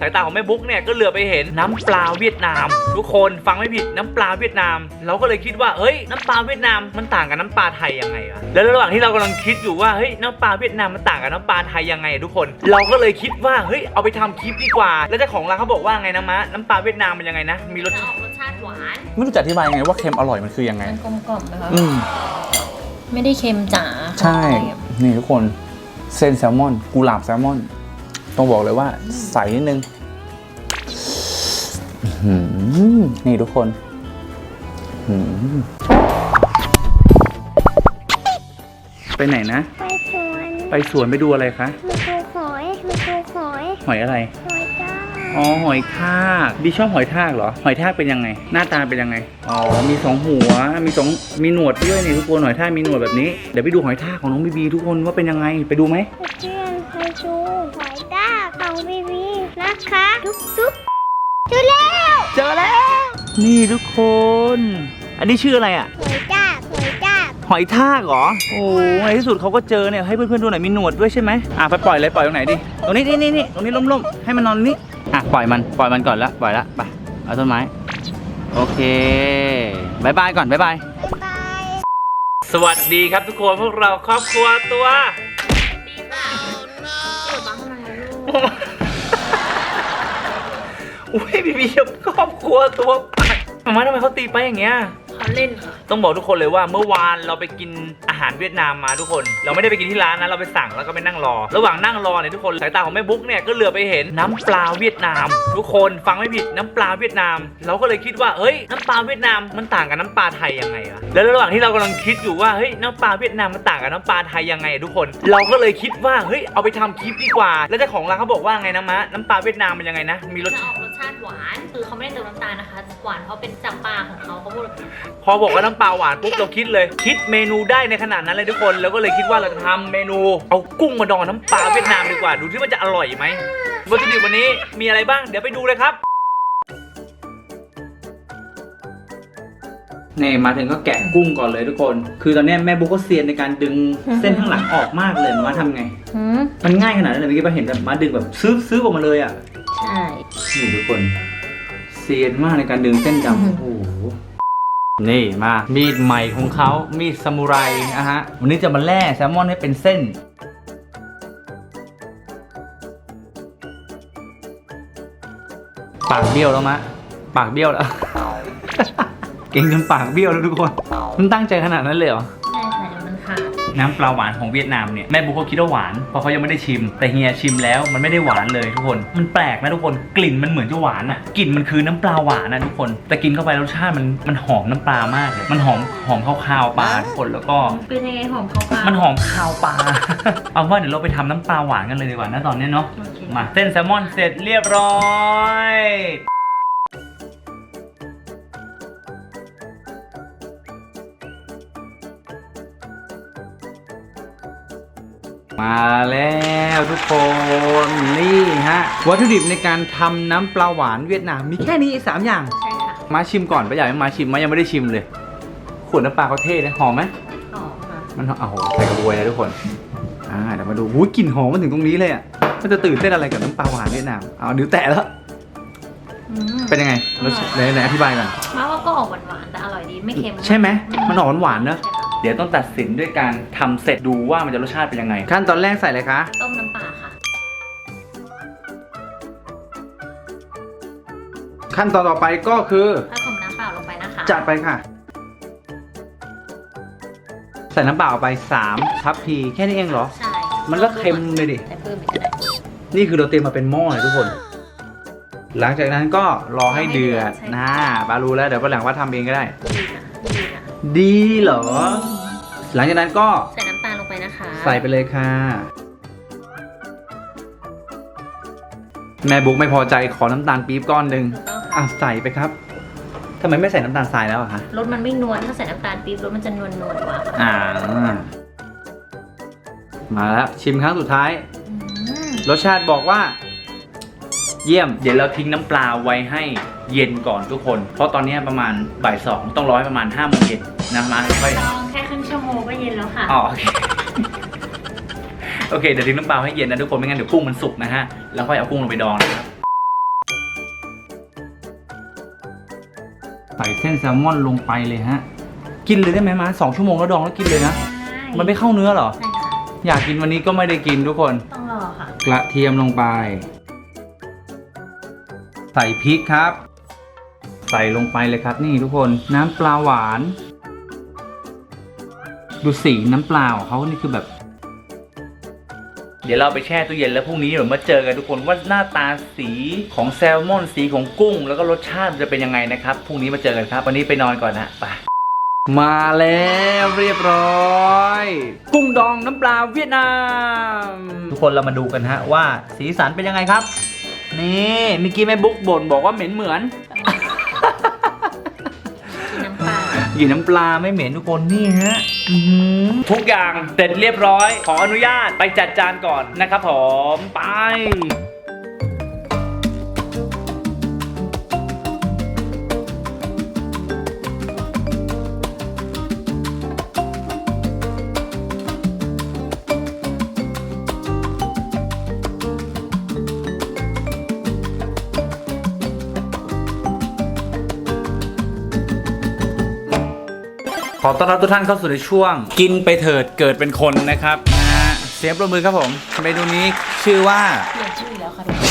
สายตาของแม่บุ๊กเนี่ยก็เหลือไปเห็นน้ำปลาเวียดนาม ทุกคนฟังไม่ผิดน้ำปลาเวียดนาม เราก็เลยคิดว่าเฮ้ยน้ำปลาเวียดนามมันต่างกับน้ำปลาไทยยังไงวะแล้วระหว่างที่เรากำลังคิดอยู่ว่าเฮ้ยน้ำปลาเวียดนามมันต่างกับน้ำปลาไทยยังไงอะทุกคน เราก็เลยคิดว่าเฮ้ยเอาไปทำคลิปดีกว่า แล้วเจ้าของร้านเขาบอกว่าไงนะมะน้ำปลาเวียดนามมันยังไงนะมีรสจะชาอติอกรสชาติหวาน ไม่รู้จะอธิบายยังไงว่าเค็มอร่อยมันคือยังไง มันกลมกล่อมนะคะ อืมไม่ได้เค็มจ๋าใช่ นี่ทุกคนเส้นแซลมอนกุหลาบแซลมอน ต้องบอกเลยว่าใสนิดนึงอื้อหือนี่ทุกคนอื้อหือไปไหนนะ ไปสวนไปสวนไปดูอะไรคะมาดูหอยมาดูหอยหอยอะไร หอยจ้าอ๋อหอยทากบีชอบหอยทากเหรอ หอยทากเป็นยังไง หน้าตาเป็นยังไง อ๋อ มีสองหัว มีสองมีหนวดด้วยนี่ทุกคนหอยทากมีหนวดแบบนี้ เดี๋ยวไปดูหอยทากของน้องบีบีทุกคนว่าเป็นยังไง ไปดูไหมไปเพื่อน ไปดูหอยจ้าของบีบีนะคะดุ๊บดุ๊บเจอแล้วเจอแล้ว นี่ทุกคน อันนี้ชื่ออะไรอะ หอยจ้าหอยจ้าหอยทากเหรอ โอ้ในที่สุดเขาก็เจอเนี่ย ให้เพื่อนๆดูหน่อย มีหนวดด้วยใช่ไหมอะไปปล่อยเลย ปล่อยตรงไหนดิ ตรงนี้นี่นี่นี่ตรงนี้ล่มๆ ให้มันนอนตรงนี้อะปล่อยมัน ปล่อยมันก่อนละ ปล่อยละ ไป เอาต้นไม้ โอเคบายบายก่อนบายบายบ๊ายบาย สวัสดีครับทุกคน พวกเราครอบครัวตัว อุ้ยบีบีครอบครัวตัวมาม่าทำไมเขาตีไปอย่างเงี้ย เล่นค่ะ ต้องบอกทุกคนเลยว่าเมื่อวานเราไปกินอาหารเวียดนามมาทุกคน เราไม่ได้ไปกินที่ร้านนะเราไปสั่งแล้วก็ไปนั่งรอ ระหว่างนั่งรอเนี่ยทุกคนสายตาของแม่บุ๊กเนี่ยก็เหลือไปเห็นน้ำปลาเวียดนาม ทุกคนฟังไม่ผิดน้ำปลาเวียดนาม เราก็เลยคิดว่าเฮ้ยน้ำปลาเวียดนามมันต่างกับน้ำปลาไทยยังไงวะแล้วระหว่างที่เรากำลังคิดอยู่ว่าเฮ้ยน้ำปลาเวียดนามมันต่างกับน้ำปลาไทยยังไงทุกคน เราก็เลยคิดว่าเฮ้ยเอาไปทำคลิปดีกว่า แล้วเจ้าของร้านเขาบอกว่าไงนะมะน้ำปลาเวียดนามมันยังไงนะมีรสจะออกรส ชาติหวาน คือเขาไม่ได้เติมน้ำตาลนะคะ หวานเพราะเป็นจับปลาของเขาเขาพูดแบบนี้พอบอกว่าน้ำปลาหวานปุ๊บเราคิดเลย คิดเมนูได้ในขนาดนั้นเลยทุกคนแล้วก็เลยคิดว่าเราจะทำเมนูเอากุ้งมาดองน้ำปลาเวียดนามดีกว่าดูที่ว่าจะอร่อยไหมวัตถุดิบวันนี้มีอะไรบ้างเดี๋ยวไปดูเลยครับนี่มาถึงก็แกะกุ้งก่อนเลยทุกคน คือตอนนี้แม่บุ๊กก็เซียนในการดึงเส้นข้างหลังออกมากเลยมาทำไง หืมมันง่ายขนาดนั้นเลยเมื่อกี้ป้าเห็นแบบมาดึงแบบซื้อซื้อออกมาเลยอะ ใช่ นี่ทุกคนเซียนมากในการดึงเส้นดำอื้อโอ้หือโหนี่มา มีดใหม่ของเขา มีดซามูไรนะฮะ วันนี้จะมาแล่แซลมอนให้เป็นเส้น ปากเบี้ยวแล้วมะ ปากเบี้ยวแล้ว เก่งจนปากเบี้ยวแล้วทุกคน มันตั้งใจขนาดนั้นเลยเหรอ นขาดน้ำปลาหวานของเวียดนามเนี่ยแม่บุ๊กเขาคิดว่าหวานเพราะเขายังไม่ได้ชิม แต่เฮียชิมแล้วมันไม่ได้หวานเลยทุกคน มันแปลกนะทุกคนกลิ่นมันเหมือนจะหวานอะกลิ่นมันคือน้ำปลาหวานนะทุกคนแต่กินเข้าไปรสชาติมันมันหอมน้ำปลามากเลยมันหอมหอมคาวๆปลาทุกคนแล้วก็เป็นยังไงหอมเขาปลามันหอมคาวปลาเอาว่าเดี๋ยวเราไปทำน้ำปลาหวานกันเลยดีกว่านะตอนนี้เนาะโอเคมาเส้นแซลมอนเสร็จเรียบร้อย มาแล้วทุกคนนี่ฮะวัตถุดิบในการทำน้ำปลาหวานเวียดนามมีแค่นี้สามอย่างใช่ค่ะมาชิมก่อนไปอยากให้มาชิมมายังไม่ได้ชิมเลยขวดน้ำปลาเขาเท่เลยหอมไหมหอมค่ะมันหอมโอ้โหใส่กระบวยนะทุกคนอ่าเดี๋ยวมาดูหูยกลิ่นหอมมาถึงตรงนี้เลยอะมันจะตื่นเต้นอะไรกับน้ำปลาหวานเวียดนามเอานิ้วแตะแล้วอืมเป็นยังไงรสชาติไหนไหนอธิบายก่อนมาว่าก็ออกหวานๆแต่อร่อยดีไม่เค็มใช่ไหมมันออกหวานๆเนอะใช่ค่ะเดี๋ยวต้องตัดสินด้วยการทำเสร็จดูว่ามันจะรสชาติเป็นยังไง ขั้นตอนแรกใส่อะไรคะ ต้มน้ำปลาค่ะ ขั้นตอนต่อไปก็คือผสมน้ำเปล่าลงไปนะคะจัดไปค่ะ ใส่น้ำเปล่าไป3ทัพพีแค่นี้เองเหรอ ใช่มันก็เค็มเลยดิแต่เพิ่มอีกก็ได้นี่คือเราเตรียมมาเป็นหม้อเลยทุกคน หลังจากนั้นก็รอให้เดือดนะบารู้แล้วเดี๋ยววันหลังว่าทำเองก็ได้ ดีค่ะดีค่ะดีเหรอ หลังจากนั้นก็ใส่น้ำตาลลงไปนะคะใส่ไปเลยค่ะ แม่บุ๊กไม่พอใจขอน้ำตาลปี๊บก้อนหนึ่งถูกต้องอะค่ะใส่ไปครับทำไมไม่ใส่น้ำตาลทรายแล้วอะคะรสมันไม่นวลถ้าใส่น้ำตาลปี๊บรสมันจะนวลนวลๆกว่าค่ะอ่า มาแล้วชิมครั้งสุดท้าย อืมรสชาติบอกว่า เยี่ยม เดี๋ยวเราทิ้งน้ำปลาไว้ให้เย็นก่อนทุกคน เพราะตอนนี้ประมาณบ่ายสองต้องรอให้ประมาณห้าโมงเย็น น้มาค่องแค่ครึ่งชั่วโมงก็เย็นแล้วค่ะอ๋อโอเคโอเคเดี๋ยวทิ้งน้ำเปล่าให้เย็นนะทุกคนไม่งั้นเดี๋ยวกุ้งมันสุกนะฮะแล้วค่อยเอากุ้งลงไปดองนะครับใส่เส้นแซลมอนลงไปเลยฮะ กินเลยได้ไหมมาสองชั่วโมงแล้วดองแล้วกินเลยนะ มันไม่เข้าเนื้อหรอ ใช่ค่ะอยากกินวันนี้ก็ไม่ได้กินทุกคน ต้องรอค่ะกระเทียมลงไป ใส่พริกครับ ใส่ลงไปเลยครับนี่ทุกคนน้ำปลาหวาน ดูสีน้ำปลาของเขานี่คือแบบ เดี๋ยวเราไปแช่ตู้เย็นแล้วพรุ่งนี้เดี๋ยวมาเจอกันทุกคนว่าหน้าตาสีของแซลมอนสีของกุ้ง แล้วก็รสชาติมันจะเป็นยังไงนะครับพรุ่งนี้มาเจอกันครับ วันนี้ไปนอนก่อนนะไปมาแล้วเรียบร้อย กุ้งดองน้ำปลาเวียดนาม ทุกคนเรามาดูกันฮะว่าสีสันเป็นยังไงครับ นี่เมื่อกี้แม่บุ๊กบ่นบอกว่าเหม็นเหมือนกิน หยินน้ำปลาไม่เหม็นทุกคนนี่ฮะอื้อหือทุกอย่างเสร็จเรียบร้อย ขออนุญาตไปจัดจานก่อนนะครับผมไป ต้อนรับทุกท่านเข้าสู่ในช่วง กินไปเถิดเกิดเป็นคนนะครับนะฮะเสียงประมือครับผมเมนูนี้ชื่อว่า เปลี่ยนชื่ออีกแล้วค่ะทุกคน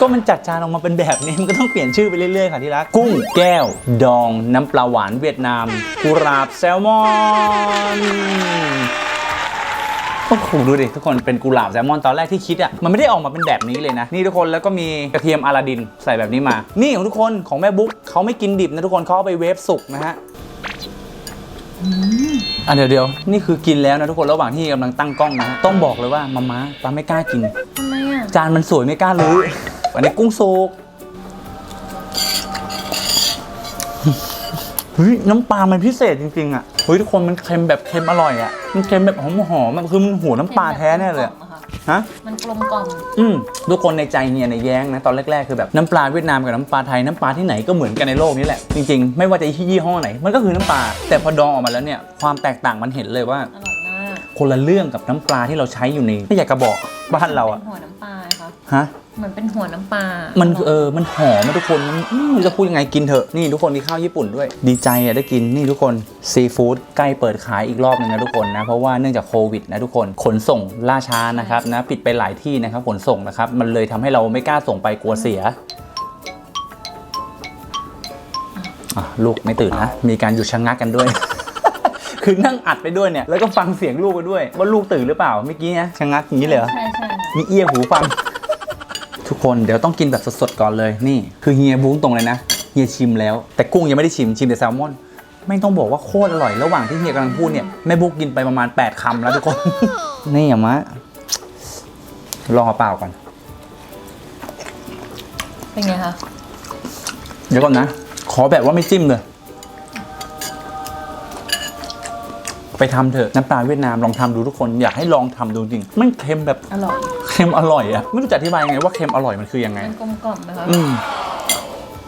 ก็มันจัดจานออกมาเป็นแบบนี้มันก็ต้องเปลี่ยนชื่อไปเรื่อยๆค่ะที่รักกุ้งแก้ว ดองน้ำปลาหวานเวียดนามกุหลาบแซลมอนโอ้โหดูดิทุกคนเป็นกุหลาบแซลมอนตอนแรกที่คิดอะมันไม่ได้ออกมาเป็นแบบนี้เลยนะ นี่ทุกคนแล้วก็มีกระเทียมอาราดินใส่แบบนี้มา นี่ของทุกคนของแม่บุ๊กเขาไม่กินดิบนะทุกคนเขาเอาไปเวฟสุกนะฮะ อะเดี๋ยวเดี๋ยวนี่คือกินแล้วนะทุกคนระหว่างที่กำลังตั้งกล้องนะฮะต้องบอกเลยว่ามาม่าป้าไม่กล้ากิน ทำไมอะจานมันสวยไม่กล้ารู้อันนี้กุ้งสุกเฮ้ยน้ำปลามันพิเศษจริงๆอะเฮ้ยทุกคนมันเค็มแบบเค็มอร่อยอะมันเค็มแบบหอมหอมๆอะคือมันหัวน้ำปลาแท้แน่เลยอะกมๆค่ะ ฮะ มันกลมกล่อมอืมทุกคนในใจเนี่ยในแย้งนะตอนแรกๆคือแบบน้ำปลาเวียดนามกับน้ำปลาไทยน้ำปลาที่ไหนก็เหมือนกันในโลกนี้แหละจริงๆไม่ว่าจะยี่ห้อไหน มันก็คือน้ำปลาแต่พอดองออกมาแล้วเนี่ยความแตกต่างมันเห็นเลยว่า อร่อยมากคนละเรื่องกับน้ำปลาที่เราใช้อยู่ในไม่อยากกระบอกบ้านเราเป็อะนหัวน้ำปลาค่ะฮะ เหมือนเป็นหัวน้ำปลา มันร่ยเออ มันหอมนะทุกคนมันอืมจะพูดยังไงกินเถอะ นี่ทุกคนมีข้าวญี่ปุ่นด้วย ดีใจอะได้กิน นี่ทุกคน ซีฟู้ดใกล้เปิดขายอีกรอบหนึงนะทุกคนนะ เพราะว่าเนื่องจากโควิดนะทุกคน ขนส่งล่าช้านะครับนะ ปิดไปหลายที่นะครับ ขนส่งนะครับ มันเลยทำให้เราไม่กล้าส่งไปกลัวเสียอะลูกไม่ตื่นนะ มีการหยุดชะงักกันด้วย คือนั่งอัดไปด้วยเนี่ย แล้วก็ฟังเสียงลูกไปด้วย ว่าลูกตื่นหรือเปล่า เมื่อกี้นะชะงักอย่างนี้เลยเหรอ ใช่ใช่ค่ะมีเอียหูฟัง ทุกคนเดี๋ยวต้องกินแบบสดๆก่อนเลยนี่ คือเฮียบุ้งตรงเลยนะเฮียชิมแล้ว แต่กุ้งยังไม่ได้ชิมชิมแต่แซลมอนไม่ต้องบอกว่าโคตรอร่อยระหว่างที่เฮียกำลังพูดเนี่ยแม่บุ๊กกินไปประมาณ 8คำแล้วทุกคน นี่อย่ามะลองเอาเปล่าก่อน เป็นไงคะ เดี๋ยวก่อนนะ ขอแบบว่าไม่จิ้มเลย ไปทำเถอะน้ำปลาเวียดนามลองทำดูทุกคนอยากให้ลองทำดูจริงมันเค็มแบบอร่อยเค็มอร่อยอะไม่รู้จะอธิบายยังไงว่าเค็มอร่อยมันคือยังไง มันกลมกล่อมนะคะอืม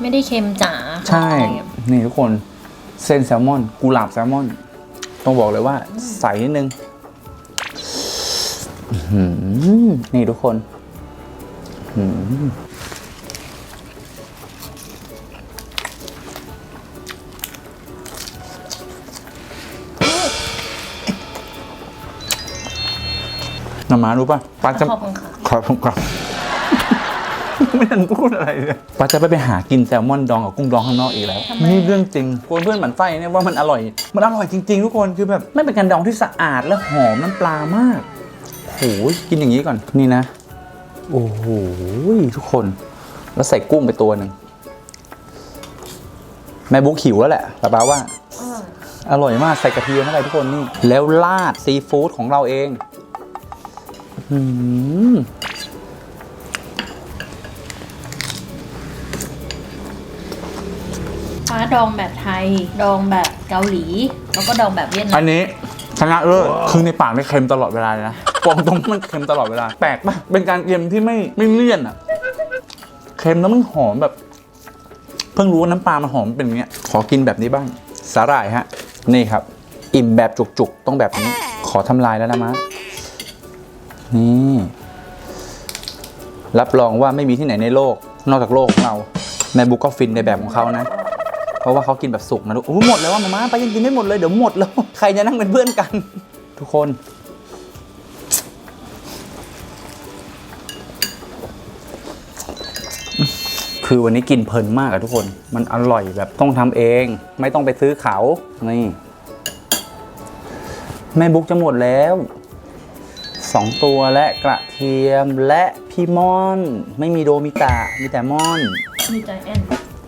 ไม่ได้เค็มจ๋าใช่อะไรอย่างเงี้ยนี่ทุกคนเส้นแซลมอน กุหลาบแซลมอน ต้องบอกเลยว่า ใสนิดนึงอื้อหือนี่ทุกคนอื้อหือ น้ำมารู้ป่ะป้าจะขอบคุณค่ะ ขอบคุณครับไม่ทันพูดอะไรเลยป้าจะไปไปหากินแซลมอนดองกับกุ้งดองข้างนอกอีกแล้ว ทำไม นี่เรื่องจริงคนเพื่อนหมันไส้เนี่ยว่ามันอร่อย มันอร่อยจริง ๆ ทุกคนคือแบบไม่เป็นการดองที่สะอาดและหอมน้ำปลามากโอ้ยกินอย่างนี้ก่อนนี่นะ โอ้โหทุกคน แล้วใส่กุ้งไปตัวหนึ่งแม่บุ๊กหิวแล้วแหละป้าป้าว่า อร่อยอร่อยมากใส่กระเทียมเข้าไปทุกคนนี่ แล้วราดซีฟู้ดของเราเอง อืมฟ้าดองแบบไทย ดองแบบเกาหลี แล้วก็ดองแบบเวียดนาอัมนนี้ชนะเลิศคือในปากนี่เค็มตลอดเวลาเลยนะปองตรงมันเค็มตลอดเวลา แปลกปะเป็นการเค็มที่ไม่ไม่เลี่ยนอะเค็มแล้วมันหอมแบบ เพิ่งรู้ว่าน้ำปลามันหอมเป็นอย่างเงี้ย ขอกินแบบนี้บ้าง สาหร่ายฮะ นี่ครับ อิ่มแบบจุกๆ ต้องแบบนี้ ขอทำลายแล้วนะมะ นี่ รับรองว่าไม่มีที่ไหนในโลก นอกจากโลกของเราแม่บุ๊กก็ฟินในแบบของเขานะ เพราะว่าเขากินแบบสุกนะลูกโอ้หมดแล้วว่ามาม่าไปยังกินไม่หมดเลยเดี๋ยวหมดแล้ว ใครจะนั่งเป็นเพื่อนกัน ทุกคน คือวันนี้กินเพลินมากอะทุกคน มันอร่อยแบบต้องทำเอง ไม่ต้องไปซื้อเขานี่แม่บุ๊กจะหมดแล้ว สองตัวและกระเทียมและพี่ม่อน ไม่มีโดมิตะมีแต่ม่อนมีใจแอน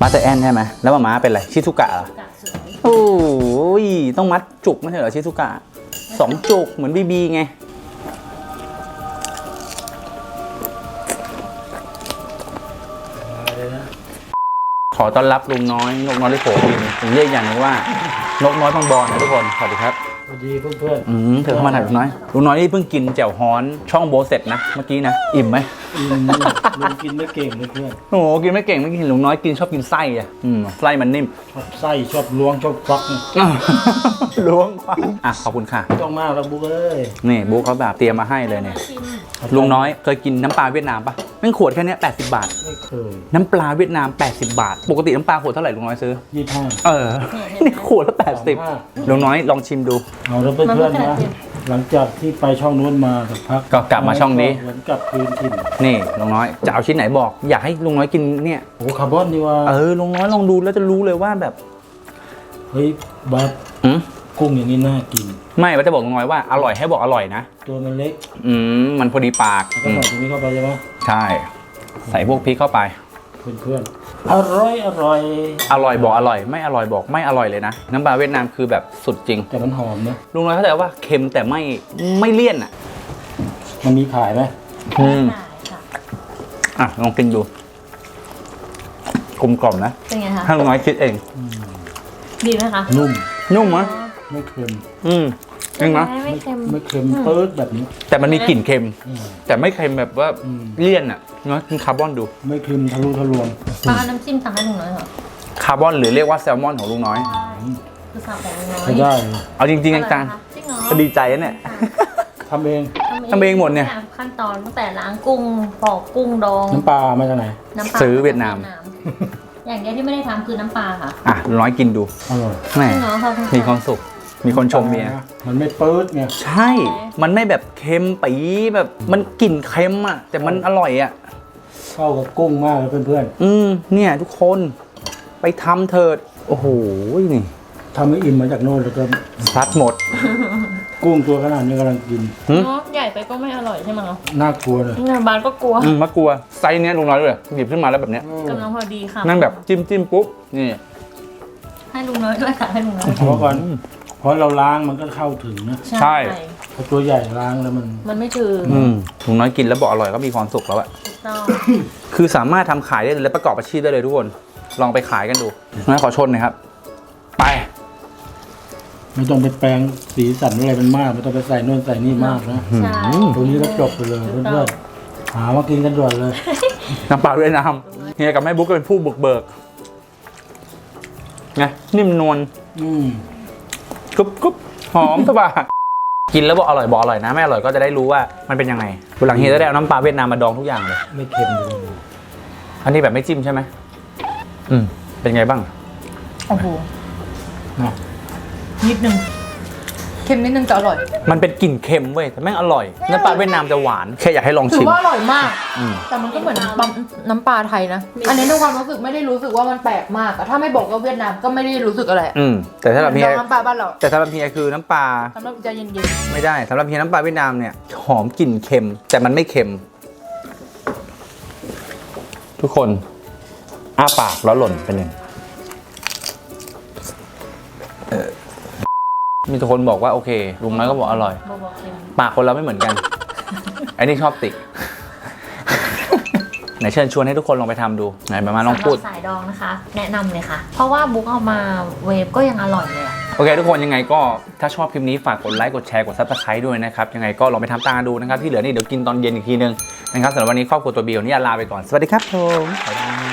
มาแต่แอนใช่ไหมแล้วมาม้าเป็นอะไรชิซุกะเหรอกะสวยโอ้ยต้องมัดจุกไม่ใช่เหรอชิซุกะสองจุกเหมือนบีบีไงขอต้อนรับลุงน้อยนกน้อยที่โผบินผมเรียกอย่างหนึงว่านกน้อยพังบอลนะทุกคนสวัสดีครับส วัสดีเพื่อนอืมเธอเข้ามาถ่ายลุงน้อยลุงน้อยนี่เพิ่งกินแจ่วฮ้อนช่องโบเสร็จนะเมื่อกี้นะอิ่มไหมๆอืมลุงกินไม่เก่งเพื่อนโอ้โหกินไม่เก่งไม่กินลุงน้อยกินชอบกินไส้อะอืมไส้มันนิ่มๆชอบไส้ชอบล้วงชอบฟักนะล้วงอะขอบคุณค่ะไม่ต้องมากแล้วบุ๊กเอ้ยนี่บุ๊กเขาแบบเตรียมมาให้เลยเนี่ยชิมลุงน้อยเคยกินน้ำปลาเวียดนามปะ แม่งขวดแค่เนี้ย80บาท ไม่เคยน้ำปลาเวียดนาม 80 บาท ปกติน้ำปลาขวดเท่าไหร่ลุงน้อยซื้อ ยี่ห้า เออ นี่ขวดละสองห้า80 ลุงน้อยลองชิมดู เอาแล้วเพื่อนๆนะ หลังจากที่ไปช่องนู้นมาสักพักก็กลับมาช่องนี้ เหมือนกลับคืนถิ่นนี่ลุงน้อยจะเอาชิ้นไหนบอก อยากให้ลุงน้อยกินเนี่ยโอ้คาร์บอนดีว่า เออลุงน้อยลองดูแล้วจะรู้เลยว่าแบบเฮ้ยบัสอืมกุ้งอย่างนี้น่ากิน ไม่ว่าจะบอกลุงน้อยว่าอร่อยให้บอกอร่อยนะ ตัวมันเล็ก อืมมันพอดีปากแล้วก็อืม ใส่ตรงนี้เข้าไปใช่ไหม ใช่ ใส่พวกพริกเข้าไป เพื่อนๆ อร่อยอร่อย อร่อยบอกอร่อย ไม่อร่อยบอกไม่อร่อยเลยนะ น้ำปลาเวียดนามคือแบบสุดจริง แต่มันหอมนะ ลุงน้อยเข้าใจว่าเค็มแต่ไม่ไม่เลี่ยนอะ มันมีขายไหมอืมได้ค่ะอะลองกินดูกลมกล่อมนะเป็นไงคะถ้าลุงน้อยคิดเอง ดีไหมคะ นุ่ม นุ่มมะไม่เค็มอืม จริงนะไม่ไม่เค็มไม่เค็มเปิดแบบนี้ แต่มันมีกลิ่นเค็มอืมแต่ไม่เค็มแบบว่าอืมเลี่ยนอะน้อยกินคาร์บอนดู ไม่เค็มทะลุทะลวงปลาน้ำจิ้มสั่งให้ลุงน้อยเหรอคาร์บอนหรือเรียกว่าแซลมอนของลุงน้อยใช่คือสั่งของลุงน้อยใช้ได้เลยเอาจริงๆอร่อยจังนะคะจริงเหรอๆก็ดีใจนะเนี่ย ทำเอง ทำเองหมดเนี่ย ขั้นตอนตั้งแต่ล้างกุ้งปอกกุ้งดอง น้ำปลามาจากไหนน้ำปลาซื้อเวียดนาม อย่างเดียวที่ไม่ได้ทำคือน้ำปลาค่ะอะลุงน้อยกินดูอร่อยแหมจริงเหรอขอบคุณมีความสุข มีคนชมเมีย มันไม่เปิดไงใช่ มันไม่แบบเค็มปีแบบมันกลิ่นเค็มอะ แต่มันอร่อยอะ เข้ากับกุ้งมากเลยเพื่อนอืมเนี่ยทุกคนไปทำเถิด โอ้โห นี่ๆทำให้อิ่มมาจากโน่นแล้วก็ซัดหมด กุ้งตัวขนาดนี้กำลังกินหึเนาะใหญ่ไปก็ไม่อร่อยใช่ไหมเนาะน่ากลัวเลยนี่บานก็กลัวอืมมะกลัว ไซส์เนี้ยลุงน้อยเลยหยิบขึ้นมาแล้วแบบเนี้ยกำลังพอดีค่ะนั่งแบบจิ้มจิ้มปุ๊บ นี่ ให้ลุงน้อยด้วยค่ะให้ลุงน้อยเพราะก่อน เพราะเราล้างมันก็เข้าถึงนะใช่ พอตัวใหญ่ล้างแล้วมัน มันไม่ถึงอืมลุงน้อยกินแล้วบอกอร่อยก็มีความสุขแล้วอะถูกต้องคือสามารถทำขายได้เลยและประกอบอาชีพได้เลยทุกคน ลองไปขายกันดูงั้นขอชนหน่อยครับ ไป ไม่ต้องไปแปลงสีสันอะไรมันมาก ไม่ต้องไปใส่โน่นใส่นี่มากนะใช่ตัวนี้ก็จบไปเลยเพื่อนๆหามากินกันด่วนเลย น้ำเปล่าเวียดนามเฮียกับแม่บุ๊กก็เป็นผู้บุกเบิกไงนิ่มนวลอืม กรุบกรุบหอมสบายกินแล้วบอกอร่อยบอกอร่อยนะไม่อร่อยก็จะได้รู้ว่ามันเป็นยังไงวันหลังเฮียจะได้เอาน้ำปลาเวียดนามมาดองทุกอย่างเลย ไม่เค็มเลยอันนี้แบบไม่จิ้มใช่ไหมอืมเป็นไงบ้างโอ้โหนะนิดนึงเค็มนิดนึงแต่อร่อย มันเป็นกลิ่นเค็มเว้ยแต่แม่งอร่อย น้ำปลาเวียดนามจะหวานแค่อยากให้ลองถืชิอม ว่าอร่อยมาก อืม แต่มันก็เหมือนน้ำน้ำปลาไทยนะ อันนี้ในความรู้สึกไม่ได้รู้สึกว่ามันแปลกมากอะถ้าไม่บอกว่าเวียดนามก็ไม่ได้รู้สึกอะไรอืมแต่สำหรับเฮียน้ำปลาบ้านเราแต่สำหรับเฮียคือน้ำปลาสำหรับใจเย็นไม่ได้สำหรับเฮียน้ำปลาเวียดนามเนี่ยหอมกลิ่นเค็ม แต่มันไม่เค็ม ทุกคนอ้าปากแล้วหล่นไปหนึ่ง มีทุกคนบอกว่าโอเค ลุงน้อยก็บอกอร่อยบอกเค็มปากคนเราไม่เหมือนกัน อันนี้ชอบติ ไหนเชิญชวนให้ทุกคนลองไปทำดู ไหนมามาลองพูด สำหรับสายดองนะคะ แนะนำเลยค่ะ เพราะว่าบุ๊กเอามาเวฟก็ยังอร่อยเลยอะโอเคทุกคนยังไงก็ถ้าชอบคลิปนี้ฝากกดไลค์กดแชร์กดซับสไครต์ด้วยนะครับ ยังไงก็ลองไปทำตามดูนะครับ ที่เหลือนี่เดี๋ยวกินตอนเย็นอีกทีนึงนะครับสำหรับวันนี้ครอบครัวตัวบีวันนี้ลาไปก่อน สวัสดีครับผมบ๊ายบาย